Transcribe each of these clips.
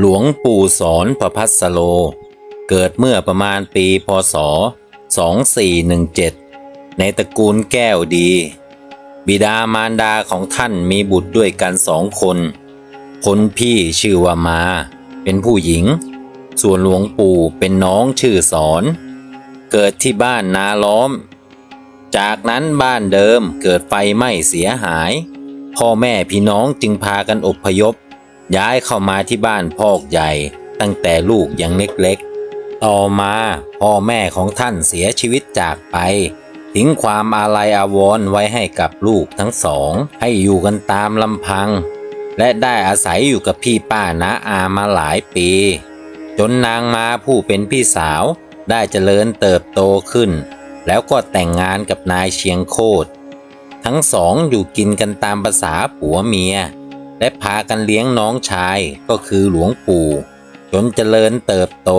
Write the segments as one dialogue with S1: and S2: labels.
S1: หลวงปู่สอนประพัสโล เกิดเมื่อประมาณปีพศ 2417 ในตระกูลแก้วดี บิดามารดาของท่านมีบุตรด้วยกันสองคน คนพี่ชื่อว่ามา เป็นผู้หญิง ส่วนหลวงปู่เป็นน้องชื่อสอน เกิดที่บ้านนาล้อม จากนั้นบ้านเดิมเกิดไฟไหม้เสียหาย พ่อแม่พี่น้องจึงพากันอบพยพ ย้ายเข้ามาที่บ้านพอกใหญ่ ตั้งแต่ลูกยังเล็กๆ ต่อมาพ่อแม่ของท่านเสียชีวิตจากไป ทิ้งความอาลัยอาวรณ์ไว้ให้กับลูกทั้งสอง ให้อยู่กันตามลำพัง และได้อาศัยอยู่กับพี่ป้าน้าอามาหลายปี จนนางมาผู้เป็นพี่สาวได้เจริญเติบโตขึ้น แล้วก็แต่งงานกับนายเชียงโคตรทั้งสองอยู่กินกันตามภาษาผัวเมีย และพากันเลี้ยงน้องชายก็คือหลวงปู่ จนเจริญเติบโต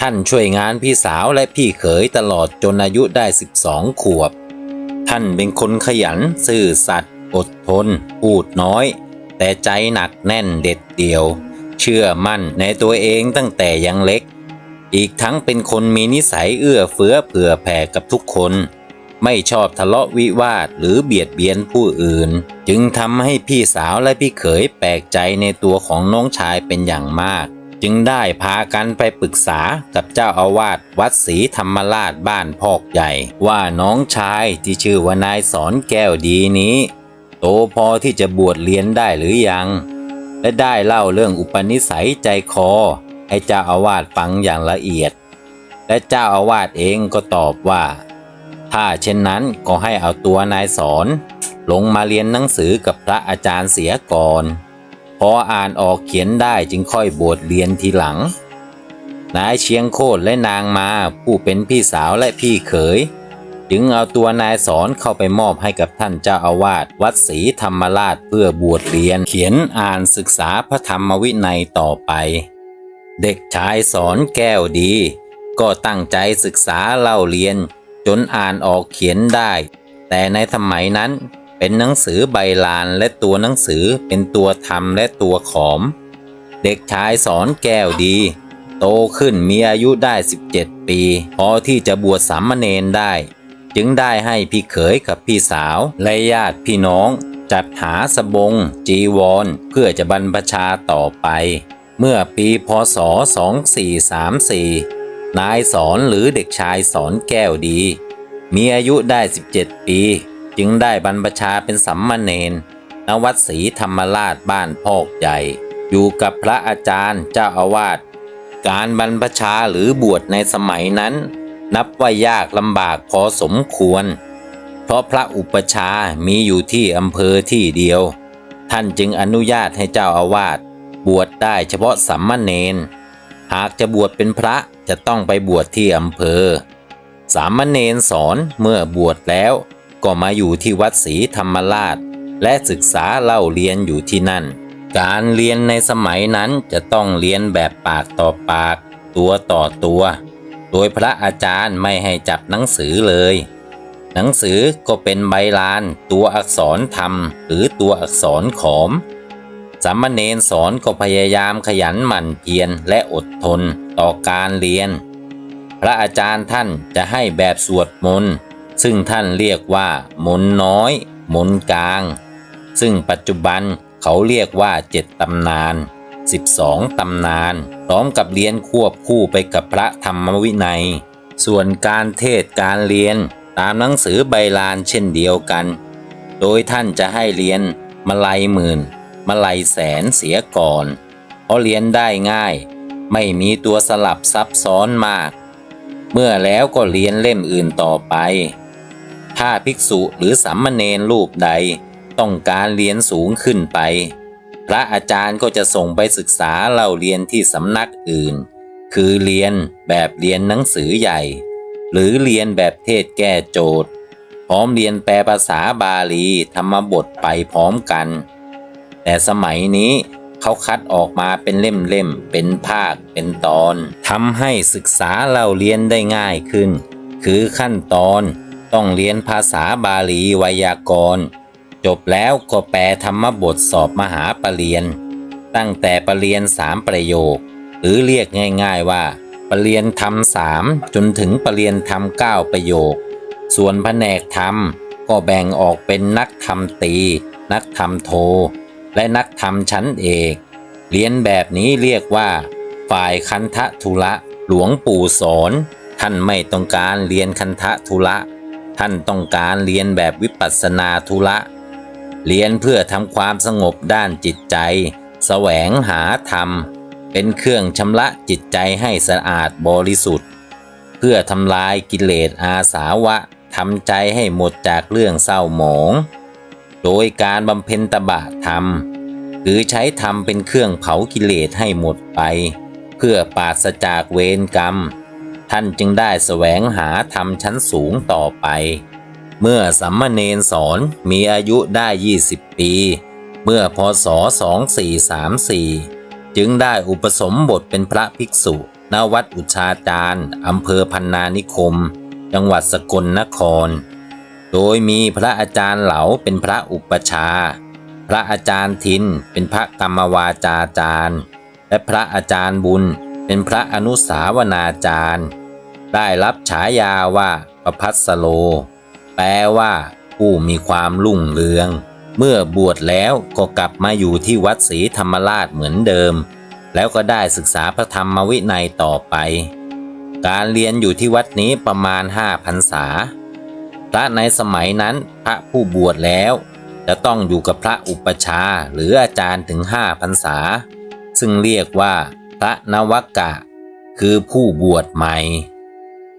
S1: ท่านช่วยงานพี่สาวและพี่เขยตลอดจนอายุได้ 12 ขวบ ท่านเป็นคนขยันซื่อสัตย์อดทน พูดน้อย แต่ใจหนักแน่นเด็ดเดี่ยว เชื่อมั่นในตัวเองตั้งแต่ยังเล็ก อีกทั้งเป็นคนมีนิสัยเอื้อเฟื้อเผื่อแผ่กับทุกคน ไม่ชอบทะเลาะวิวาทหรือเบียดเบียนผู้อื่น จึงทำให้พี่สาวและพี่เขยแปลกใจในตัวของน้องชายเป็นอย่างมาก จึงได้พากันไปปรึกษากับเจ้าอาวาสวัดศรีธรรมราชบ้านพอกใหญ่ ว่าน้องชายที่ชื่อว่านายสอนแก้วดีนี้ โตพอที่จะบวชเรียนได้หรือยัง และได้เล่าเรื่องอุปนิสัยใจคอ ให้เจ้าอาวาสฟังอย่างละเอียด และเจ้าอาวาสเองก็ตอบว่า ถ้าเช่นนั้นก็ให้เอาตัวนายสอนลงมาเรียนหนังสือกับพระอาจารย์เสียก่อน พออ่านออกเขียนได้จึงค่อยบวชเรียนทีหลัง นายเชียงโคตรและนางมาผู้เป็นพี่สาวและพี่เขย จึงเอาตัวนายสอนเข้าไปมอบให้กับท่านเจ้าอาวาสวัดศรีธรรมราชเพื่อบวชเรียนเขียนอ่านศึกษาพระธรรมวินัยต่อไป เด็กชายสอนแก้วดี ก็ตั้งใจศึกษาเล่าเรียน จนอ่านออกเขียนได้ แต่ในสมัยนั้นเป็นหนังสือใบลานและตัวหนังสือเป็นตัวทำและตัวขอม เด็กชายสอนแก้วดี โตขึ้นมีอายุได้ 17 ปี พอที่จะบวชสามเณรได้ จึงได้ให้พี่เขยกับพี่สาว และญาติพี่น้อง จัดหาสบง จีวร เพื่อจะบรรพชาต่อไป เมื่อปีพศ 2434 นายสอนหรือเด็กชายสอนแก้วดี มีอายุได้ 17 ปี จึงได้บรรพชาเป็นสัมมาเนนณวัดศรีธรรมราชบ้านพอกใหญ่ อยู่กับพระอาจารย์เจ้าอาวาส การบรรพชาหรือบวชในสมัยนั้น นับว่ายากลำบากพอสมควร เพราะพระอุปชามีอยู่ที่อำเภอที่เดียว ท่านจึงอนุญาตให้เจ้าอาวาสบวชได้เฉพาะสัมมาเนน หากจะบวชเป็นพระจะต้องไปบวชที่อำเภอ สามเณรสอนเมื่อบวชแล้ว ก็มาอยู่ที่วัดศรีธรรมราช และศึกษาเล่าเรียนอยู่ที่นั่น การเรียนในสมัยนั้นจะต้องเรียนแบบปากต่อปาก ตัวต่อตัว โดยพระอาจารย์ไม่ให้จับหนังสือเลย หนังสือก็เป็นใบลาน ตัวอักษรธรรม หรือตัวอักษรขอม สามเณรสอนก็พยายามขยันหมั่นเพียรและอดทนต่อการเรียน พระอาจารย์ท่านจะให้แบบสวดมนต์ซึ่งท่านเรียกว่ามนต์น้อย มนต์กลาง ซึ่งปัจจุบันเขาเรียกว่าเจ็ดตำนาน 12 ตำนานพร้อมกับเรียนควบคู่ไปกับพระธรรมวินัย ส่วนการเทศการเรียนตามหนังสือใบลานเช่นเดียวกัน โดยท่านจะให้เรียนมาลัยหมื่น มาลัยแสนเสียก่อน เพราะเรียนได้ง่าย ไม่มีตัวสลับซับซ้อนมาก เมื่อแล้วก็เรียนเล่มอื่นต่อไป ถ้าภิกษุหรือสามเณรรูปใด ต้องการเรียนสูงขึ้นไป พระอาจารย์ก็จะส่งไปศึกษาเล่าเรียนที่สำนักอื่น คือเรียนแบบเรียนหนังสือใหญ่ หรือเรียนแบบเทศแก้โจทย์ พร้อมเรียนแปลภาษาบาลีธรรมบทไปพร้อมกัน แต่สมัยนี้เขาคัดออกมาเป็นเล่มๆ เป็นภาค เป็นตอนทำให้ศึกษาเล่าเรียนได้ง่ายขึ้น คือขั้นตอนต้องเรียนภาษาบาลีไวยากรณ์จบแล้วก็แปลธรรมบทสอบมหาปรริญญาตั้งแต่ประเรียนสามประโยค หรือเรียกง่าย ๆว่าประเรียนธรรมสามจนถึงประเรียนธรรมเก้าประโยค ส่วนแผนกธรรมก็แบ่งออกเป็นนักธรรมตี นักธรรมโท และนักธรรมชั้นเอกเรียนแบบนี้เรียกว่า ฝ่ายคันทะทุระหลวงปู่สอนท่านไม่ต้องการเรียนคันทะทุระท่านต้องการเรียนแบบวิปัสสนาทุระเรียนเพื่อทำความสงบด้านจิตใจ แสวงหาธรรม เป็นเครื่องชำระจิตใจให้สะอาดบริสุทธิ์ เพื่อทำลายกิเลสอาสาวะทำใจให้หมดจากเรื่องเศร้าหมอง โดยการบำเพ็ญตบะธรรมคือใช้ธรรมเป็นเครื่องเผากิเลสให้หมดไป เพื่อปราศจากเวรกรรม ท่านจึงได้แสวงหาธรรมชั้นสูงต่อไป เมื่อสัมมเนนสอนมีอายุได้ 20 ปี เมื่อพศ 2434 จึงได้อุปสมบทเป็นพระภิกษุณวัดอุชาจารย์อำเภอพันนานิคม จังหวัดสกลนคร โดยมีพระอาจารย์เหลาเป็นพระอุปชา พระอาจารย์ทินเป็นพระกรรมวาจาจารย์ และพระอาจารย์บุญเป็นพระอนุสาวนาจารย์ ได้รับฉายาว่าประพัสโล แปลว่าผู้มีความรุ่งเรือง เมื่อบวชแล้วก็กลับมาอยู่ที่วัดศรีธรรมราชเหมือนเดิม แล้วก็ได้ศึกษาพระธรรมวินัยต่อไป การเรียนอยู่ที่วัดนี้ประมาณห้าพรรษา พระในสมัยนั้นพระผู้บวชแล้ว จะต้องอยู่กับพระอุปชาหรืออาจารย์ถึงห้าพรรษา ซึ่งเรียกว่าพระนวกะ คือผู้บวชใหม่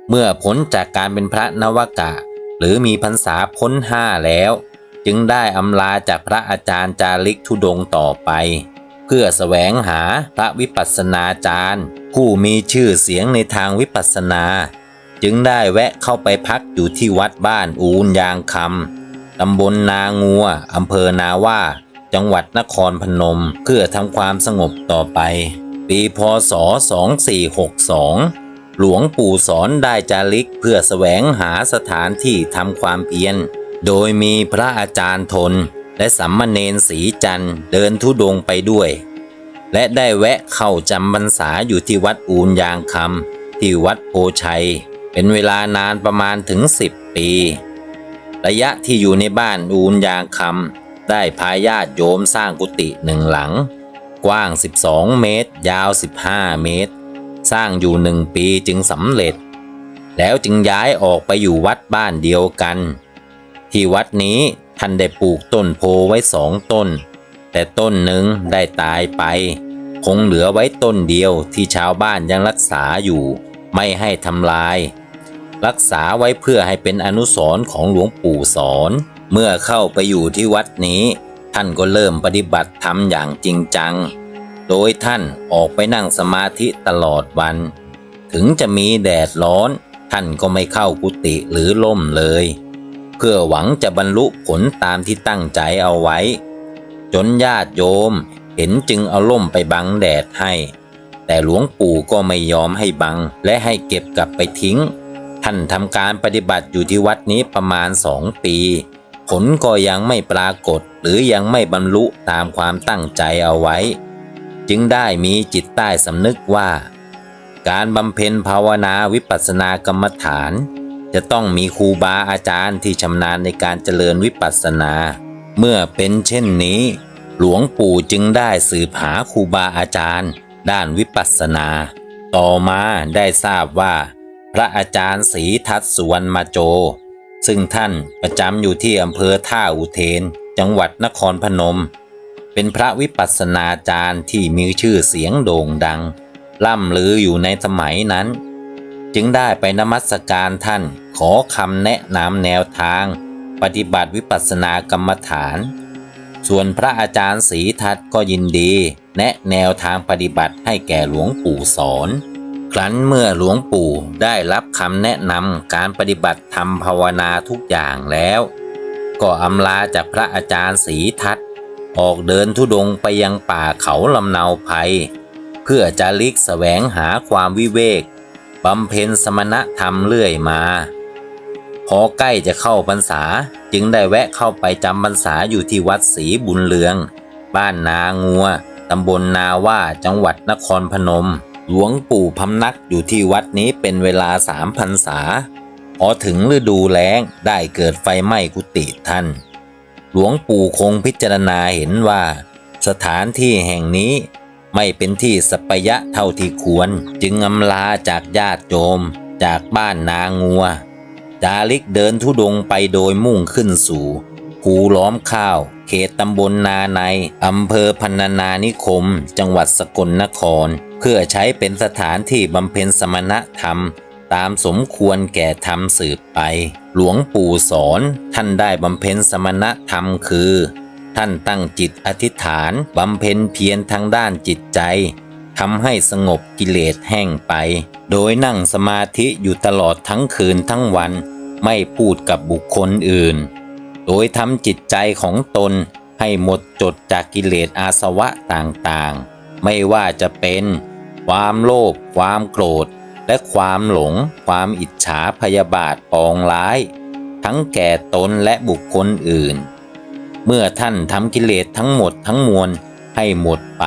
S1: เมื่อพ้นจากการเป็นพระนวกะ หรือมีพรรษาพ้นห้าแล้ว จึงได้อำลาจากพระอาจารย์จาริกทุดงต่อไป เพื่อแสวงหาพระวิปัสสนาจารย์ ผู้มีชื่อเสียงในทางวิปัสสนา จึงได้แวะเข้าไปพักอยู่ที่วัดบ้านอูนยางคำตำบลนางัวอำเภอนาว่า จังหวัดนครพนม เพื่อทำความสงบต่อไป ปีพศ 2462 หลวงปู่สอนได้จาริกเพื่อแสวงหาสถานที่ทำความเพียร โดยมีพระอาจารย์ทน และสัมมเนนสีจันเดินทุดงไปด้วย และได้แวะเข้าจำพรรษาอยู่ที่วัดอูนยางคำที่วัดโพชัย เป็นเวลานานประมาณถึง 10 ปี ระยะที่อยู่ในบ้านอูนยางคำได้พาญาติโยมสร้างกุฏิหนึ่งหลัง กว้าง 12 เมตร ยาว 15 เมตร สร้างอยู่หนึ่งปีจึงสำเร็จ แล้วจึงย้ายออกไปอยู่วัดบ้านเดียวกัน ที่วัดนี้ท่านได้ปลูกต้นโพไว้สองต้น แต่ต้นหนึ่งได้ตายไป คงเหลือไว้ต้นเดียวที่ชาวบ้านยังรักษาอยู่ ไม่ให้ทำลาย รักษาไว้เพื่อให้เป็นอนุสรณ์ของหลวงปู่สอน เมื่อเข้าไปอยู่ที่วัดนี้ ท่านก็เริ่มปฏิบัติธรรมอย่างจริงจัง โดยท่านออกไปนั่งสมาธิตลอดวัน ถึงจะมีแดดร้อน ท่านก็ไม่เข้ากุฏิหรือล่มเลย เพื่อหวังจะบรรลุผลตามที่ตั้งใจเอาไว้ จนญาติโยมเห็นจึงเอาล่มไปบังแดดให้ แต่หลวงปู่ก็ไม่ยอมให้บังและให้เก็บกลับไปทิ้ง ท่านทำการปฏิบัติอยู่ที่วัดนี้ประมาณสองปี ผลก็ยังไม่ปรากฏหรือยังไม่บรรลุตามความตั้งใจเอาไว้ จึงได้มีจิตใต้สำนึกว่า การบำเพ็ญภาวนาวิปัสสนากรรมฐาน จะต้องมีครูบาอาจารย์ที่ชำนาญในการเจริญวิปัสสนา เมื่อเป็นเช่นนี้ หลวงปู่จึงได้สืบหาครูบาอาจารย์ ด้านวิปัสสนา ต่อมาได้ทราบว่า พระอาจารย์ศรีทัตสุวรรณมาโจ ซึ่งท่านประจำอยู่ที่อำเภอท่าอุเทน จังหวัดนครพนม เป็นพระวิปัสสนาจารย์ที่มีชื่อเสียงโด่งดัง ล่ำลืออยู่ในสมัยนั้น จึงได้ไปนมัสการท่านขอคำแนะนำแนวทาง ปฏิบัติวิปัสสนากรรมฐาน ส่วนพระอาจารย์ศรีทัตก็ยินดี แนะแนวทางปฏิบัติให้แก่หลวงปู่สอน ครั้นเมื่อหลวงปู่ได้รับคำแนะนำการปฏิบัติธรรมภาวนาทุกอย่างแล้ว ก็อำลาจากพระอาจารย์ศรีทัตออกเดินทุดงไปยังป่าเขาลำเนาภัย เพื่อจะลิกแสวงหาความวิเวกบำเพ็ญสมณธรรมเรื่อยมา พอใกล้จะเข้าพรรษาจึงได้แวะเข้าไปจำพรรษาอยู่ที่วัดศรีบุญเรือง บ้านนางัวตำบลนาว่าจังหวัดนครพนม หลวงปู่พำนักอยู่ที่วัดนี้เป็นเวลาสามพรรษา พอถึงฤดูแล้งได้เกิดไฟไหม้กุฏิท่าน หลวงปู่คงพิจารณาเห็นว่า สถานที่แห่งนี้ไม่เป็นที่สัปยะเท่าที่ควร จึงอำลาจากญาติโยมจากบ้านนางัว จาริกเดินทุดงไปโดยมุ่งขึ้นสู่ภูล้อมข้าว เขตตำบลนาในอำเภอพันนานิคม จังหวัดสกลนคร พื่อใช้เป็นสถานที่บำเพ็ญสมณธรรม ตามสมควรแก่ธรรมสืบไป หลวงปู่สอนท่านได้บำเพ็ญสมณธรรมคือ ท่านตั้งจิตอธิษฐานบำเพ็ญเพียรทางด้านจิตใจทำให้สงบกิเลสแห้งไป โดยนั่งสมาธิอยู่ตลอดทั้งคืนทั้งวัน ไม่พูดกับบุคคลอื่น โดยทำจิตใจของตนให้หมดจดจากกิเลสอาสวะต่างๆ ไม่ว่าจะเป็น ความโลภความโกรธ และความหลง ความอิจฉาพยาบาทปองร้าย ทั้งแก่ตนและบุคคลอื่น เมื่อท่านทำกิเลสทั้งหมดทั้งมวลให้หมดไป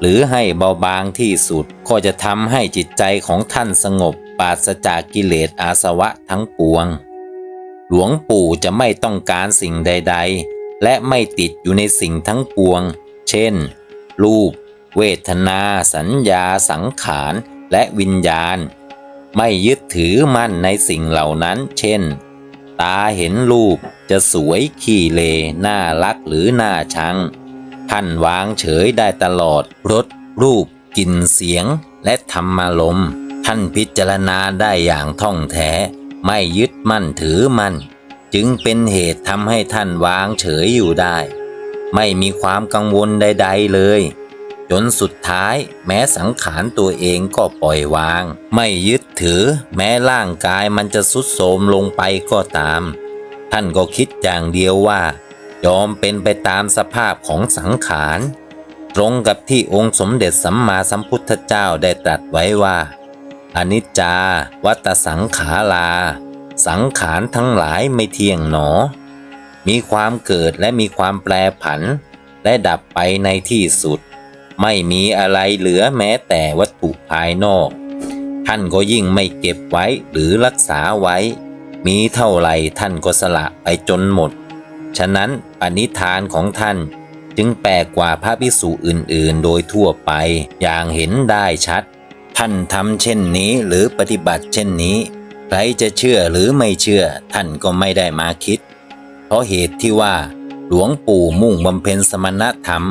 S1: หรือให้เบาบางที่สุดก็จะทำให้จิตใจของท่านสงบปราศจากกิเลสอาสวะทั้งปวง หลวงปู่จะไม่ต้องการสิ่งใด ๆ และไม่ติดอยู่ในสิ่งทั้งปวง เช่น รูป เวทนาสัญญาสังขารและวิญญาณ ไม่ยึดถือมั่นในสิ่งเหล่านั้น เช่น ตาเห็นรูปจะสวยขี้เลน่ารักหรือน่าชัง ท่านวางเฉยได้ตลอดรสรูปกลิ่นเสียงและธรรมารมท่านพิจารณาได้อย่างท่องแท้ ไม่ยึดมั่นถือมั่น จึงเป็นเหตุทำให้ท่านวางเฉยอยู่ได้ ไม่มีความกังวลใด ๆเลย จนสุดท้ายแม้สังขารตัวเองก็ปล่อยวาง ไม่ยึดถือ แม้ร่างกายมันจะสุดโทรมลงไปก็ตาม ท่านก็คิดอย่างเดียวว่า ยอมเป็นไปตามสภาพของสังขาร ตรงกับที่องค์สมเด็จสัมมาสัมพุทธเจ้าได้ตรัสไว้ว่า อนิจจา วัตสังขารา สังขารทั้งหลายไม่เที่ยงหนอ มีความเกิดและมีความแปรผัน และดับไปในที่สุด ไม่มีอะไรเหลือแม้แต่วัตถุภายนอก ท่านก็ยิ่งไม่เก็บไว้หรือรักษาไว้ มีเท่าไหร่ท่านก็สละไปจนหมด ฉะนั้นปณิธานของท่านจึงแปลกกว่าพระภิกษุอื่นๆ โดยทั่วไปอย่างเห็นได้ชัด ท่านทำเช่นนี้หรือปฏิบัติเช่นนี้ ใครจะเชื่อหรือไม่เชื่อท่านก็ไม่ได้มาคิด เพราะเหตุที่ว่า หลวงปู่มุ่งบำเพ็ญสมณธรรม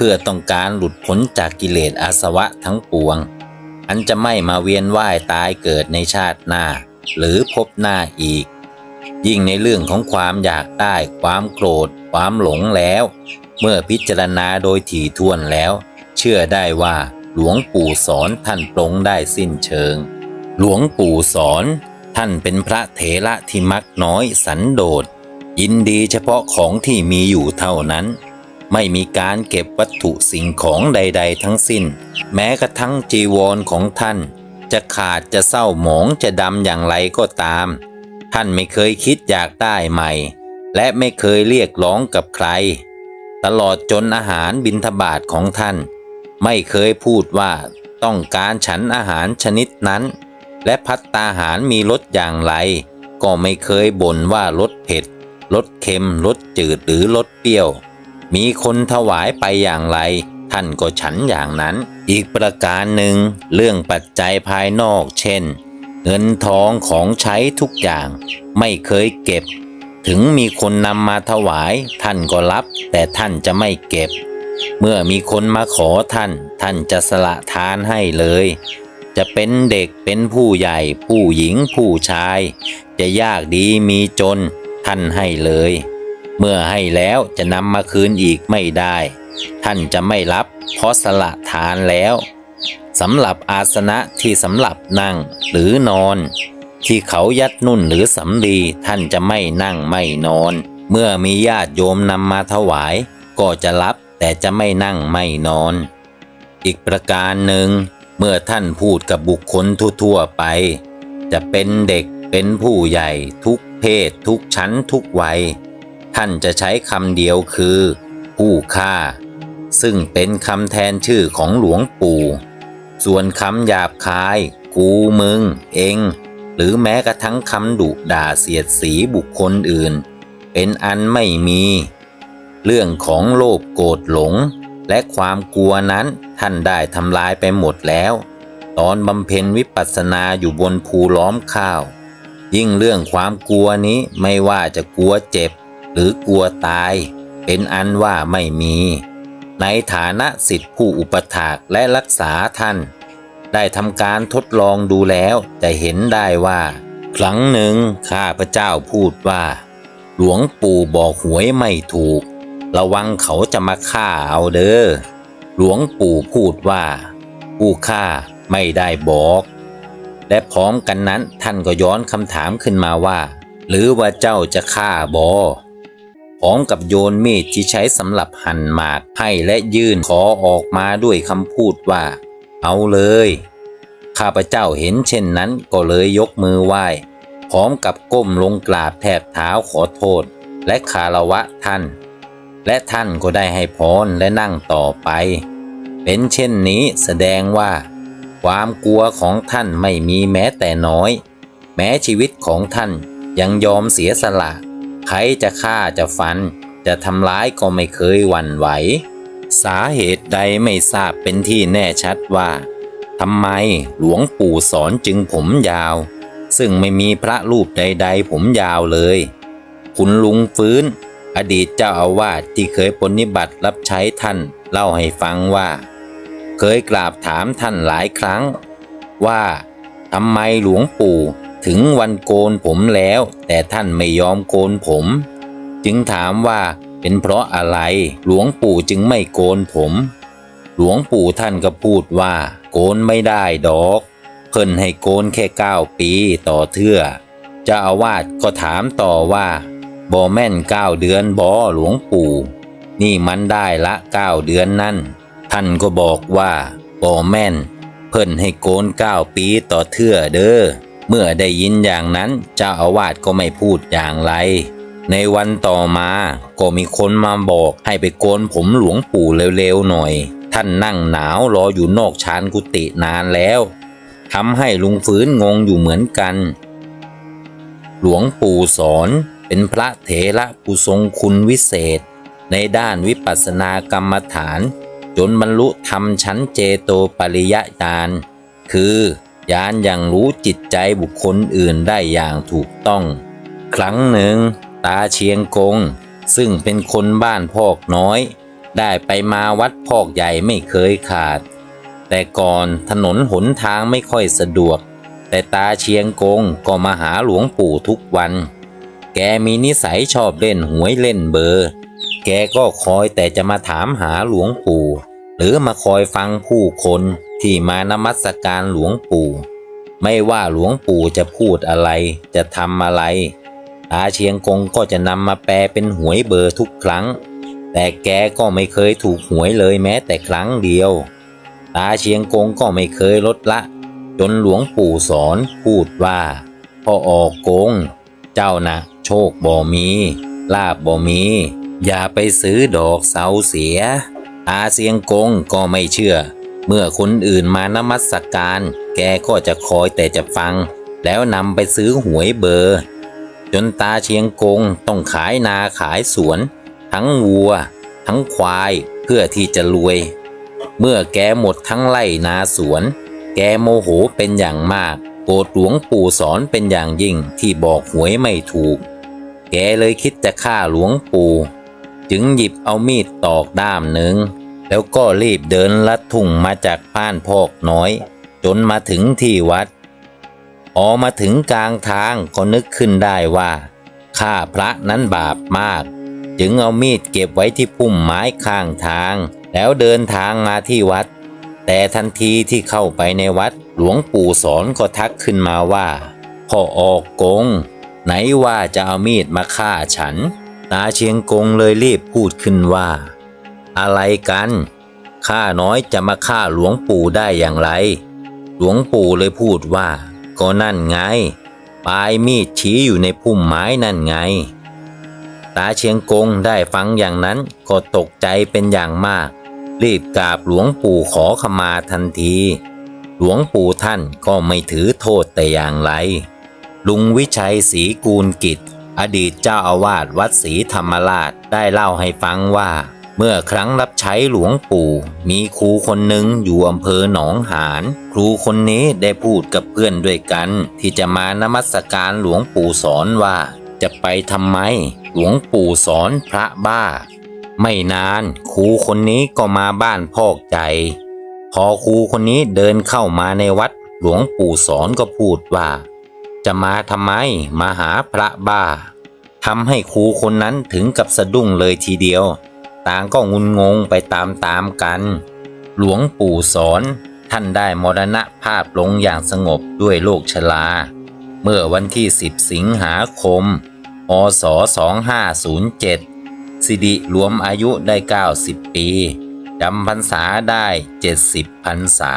S1: เพื่อต้องการหลุดพ้นจากกิเลสอาสวะทั้งปวง อันจะไม่มาเวียนว่ายตายเกิดในชาติหน้า หรือพบหน้าอีก ยิ่งในเรื่องของความอยากได้ความโกรธ ความหลงแล้ว เมื่อพิจารณาโดยถี่ถ้วนแล้ว เชื่อได้ว่าหลวงปู่สอนท่านปรงได้สิ้นเชิง หลวงปู่สอนท่านเป็นพระเถระที่มักน้อยสันโดษยินดีเฉพาะของที่มีอยู่เท่านั้น ไม่มีการเก็บวัตถุสิ่งของใด ๆ ทั้งสิ้น แม้กระทั่งจีวรของท่าน จะขาดจะเศร้าหมองจะดำอย่างไรก็ตาม ท่านไม่เคยคิดอยากได้ใหม่ และไม่เคยเรียกร้องกับใคร ตลอดจนอาหารบิณฑบาตของท่าน ไม่เคยพูดว่าต้องการฉันอาหารชนิดนั้น และพัตตาหารมีรสอย่างไร ก็ไม่เคยบ่นว่ารสเผ็ดรสเค็มรสจืดหรือรสเปรี้ยว มีคนถวายไปอย่างไร ท่านก็ฉันอย่างนั้น อีกประการหนึ่งเรื่องปัจจัยภายนอกเช่น เงินทองของใช้ทุกอย่าง ไม่เคยเก็บ ถึงมีคนนำมาถวาย ท่านก็รับ แต่ท่านจะไม่เก็บ เมื่อมีคนมาขอท่าน ท่านจะสละทานให้เลย จะเป็นเด็กเป็นผู้ใหญ่ ผู้หญิงผู้ชาย จะยากดีมีจน ท่านให้เลย เมื่อให้แล้วจะนำมาคืนอีกไม่ได้ ท่านจะไม่รับเพราะสละทานแล้วสำหรับอาสนะที่สำหรับนั่งหรือนอน ที่เขายัดนุ่นหรือสำลีท่านจะไม่นั่งไม่นอน เมื่อมีญาติโยมนำมาถวาย ก็จะรับแต่จะไม่นั่งไม่นอน อีกประการหนึ่ง เมื่อท่านพูดกับบุคคลทั่วๆไป จะเป็นเด็กเป็นผู้ใหญ่ทุกเพศทุกชั้นทุกวัย ท่านจะใช้คำเดียวคือ ผู้ฆ่า ซึ่งเป็นคำแทนชื่อของหลวงปู่ ส่วนคำหยาบคาย กูมึง เอง หรือแม้กระทั่งคำดุด่าเสียดสีบุคคลอื่น เป็นอันไม่มี เรื่องของโลภโกรธหลง และความกลัวนั้นท่านได้ทำลายไปหมดแล้ว ตอนบำเพ็ญวิปัสสนาอยู่บนภูล้อมข้าว ยิ่งเรื่องความกลัวนี้ไม่ว่าจะกลัวเจ็บ รือกลัวตาย เป็นอันว่าไม่มี ในฐานะสิทธิผู้อุปถากและรักษาท่าน ได้ทำการทดลองดูแล้วจะเห็นได้ว่า ครั้งหนึ่งข้าพเจ้าพูดว่า หลวงปู่บอกหวยไม่ถูก ระวังเขาจะมาฆ่าเอาเด้อหลวงปู่พูดว่า ผู้ฆ่าไม่ได้บอก และพร้อมกันนั้นท่านก็ย้อนคำถามขึ้นมาว่า หรือว่าเจ้าจะฆ่าบอ พร้อมกับโยนมีดที่ใช้สำหรับหั่นหมากให้และยื่นขอออกมาด้วยคำพูดว่า เอาเลย ข้าพเจ้าเห็นเช่นนั้นก็เลยยกมือไหว้ พร้อมกับก้มลงกราบแทบเท้าขอโทษ และคารวะท่าน และท่านก็ได้ให้พรและนั่งต่อไป เป็นเช่นนี้แสดงว่า ความกลัวของท่านไม่มีแม้แต่น้อย แม้ชีวิตของท่านยังยอมเสียสละ ใครจะฆ่าจะฟัน จะทำร้ายก็ไม่เคยหวั่นไหว สาเหตุใดไม่ทราบเป็นที่แน่ชัดว่าทำไมหลวงปู่สอนจึงผมยาว ซึ่งไม่มีพระรูปใด ๆ ผมยาวเลย คุณลุงฟื้น อดีตเจ้าอาวาสที่เคยปฏิบัติรับใช้ท่านเล่าให้ฟังว่า เคยกราบถามท่านหลายครั้ง ว่าทำไมหลวงปู่ ถึงวันโกนผมแล้ว แต่ท่านไม่ยอมโกนผม จึงถามว่าเป็นเพราะอะไร หลวงปู่จึงไม่โกนผม หลวงปู่ท่านก็พูดว่า โกนไม่ได้ดอก เพิ่นให้โกนแค่เก้าปีต่อเทื่อจ้าอาวาสก็ถามต่อว่าบอแม่นเก้าเดือนบอหลวงปู่ นี่มันได้ละเก้าเดือนนั่น ท่านก็บอกว่าบอแม่น เพิ่นให้โกนเก้าปีต่อเทื่อเด้อ เมื่อได้ยินอย่างนั้นเจ้าอาวาสก็ไม่พูดอย่างไร ในวันต่อมาก็มีคนมาบอกให้ไปโกนผมหลวงปู่เร็วๆหน่อย ท่านนั่งหนาวรออยู่นอกชานกุฏินานแล้วทำให้ลุงฟื้นงงอยู่เหมือนกัน หลวงปู่สอนเป็นพระเถระผู้ทรงคุณวิเศษ ในด้านวิปัสสนากรรมฐาน จนบรรลุธรรมชั้นเจโตปริยญาณคือ ญาณอย่างรู้จิตใจบุคคลอื่นได้อย่างถูกต้อง ครั้งหนึ่ง ตาเชียงกง ซึ่งเป็นคนบ้านพอกน้อย ได้ไปมาวัดพอกใหญ่ไม่เคยขาด แต่ก่อนถนนหนทางไม่ค่อยสะดวก แต่ตาเชียงกงก็มาหาหลวงปู่ทุกวัน แกมีนิสัยชอบเล่นหวยเล่นเบอร์ แกก็คอยแต่จะมาถามหาหลวงปู่ หรือมาคอยฟังผู้คน ที่มานมัสการหลวงปู่ ไม่ว่าหลวงปู่จะพูดอะไร จะทำอะไรตาเชียงกงก็จะนำมาแปลเป็นหวยเบอร์ทุกครั้ง แต่แกก็ไม่เคยถูกหวยเลยแม้แต่ครั้งเดียวตาเชียงกงก็ไม่เคยลดละ จนหลวงปู่สอนพูดว่าพ่อออกกง เจ้านะโชคบ่มี ลาบบ่มี อย่าไปซื้อดอกเสาเสียตาเสียงกงก็ไม่เชื่อ เมื่อคนอื่นมานมัสการ แกก็จะคอยแต่จะฟัง แล้วนำไปซื้อหวยเบอร์ จนตาเชียงกงต้องขายนาขายสวน ทั้งวัว ทั้งควายเพื่อที่จะรวย เมื่อแกหมดทั้งไร่นาสวน แกโมโหเป็นอย่างมากโกรธหลวงปู่สอนเป็นอย่างยิ่งที่บอกหวยไม่ถูก แกเลยคิดจะฆ่าหลวงปู่ จึงหยิบเอามีดตอกด้ามหนึ่ง แล้วก็รีบเดินลัดทุ่งมาจากบ้านพอกน้อย จนมาถึงที่วัดพอกมาถึงกลางทางก็นึกขึ้นได้ว่าข้าพระนั้นบาปมาก จึงเอามีดเก็บไว้ที่พุ่มไม้ข้างทาง แล้วเดินทางมาที่วัด แต่ทันทีที่เข้าไปในวัดหลวงปู่สอนก็ทักขึ้นมาว่าพ่อออกกง ไหนว่าจะเอามีดมาฆ่าฉัน ตาเชียงกงเลยรีบพูดขึ้นว่า อะไรกัน ข้าน้อยจะมาฆ่าหลวงปู่ได้อย่างไร หลวงปู่เลยพูดว่า ก็นั่นไง ปลายมีดชี้อยู่ในพุ่มไม้นั่นไง ตาเชียงกงได้ฟังอย่างนั้นก็ตกใจเป็นอย่างมาก รีบกราบหลวงปู่ขอขมาทันที หลวงปู่ท่านก็ไม่ถือโทษแต่อย่างไร ลุงวิชัยศรีกูลกิจอดีตเจ้าอาวาสวัดศรีธรรมราชได้เล่าให้ฟังว่า เมื่อครั้งรับใช้หลวงปู่ มีครูคนหนึ่งอยู่อำเภอหนองหาน ครูคนนี้ได้พูดกับเพื่อนด้วยกัน ที่จะมานมัสการหลวงปู่สอนว่า จะไปทำไม หลวงปู่สอนพระบ้า ไม่นานครูคนนี้ก็มาบ้านพอกใจ พอครูคนนี้เดินเข้ามาในวัด หลวงปู่สอนก็พูดว่า จะมาทำไมมาหาพระบ้าทำให้ครูคนนั้นถึงกับสะดุ้งเลยทีเดียว ต่างก็งุนงงไปตามๆกัน หลวงปู่สอนท่านได้มรณภาพลงอย่างสงบด้วยโรคชรา เมื่อวันที่ 10 สิงหาคมอศ2507 สิริรวมอายุได้ 90 ปีจำพรรษาได้ 70พรรษา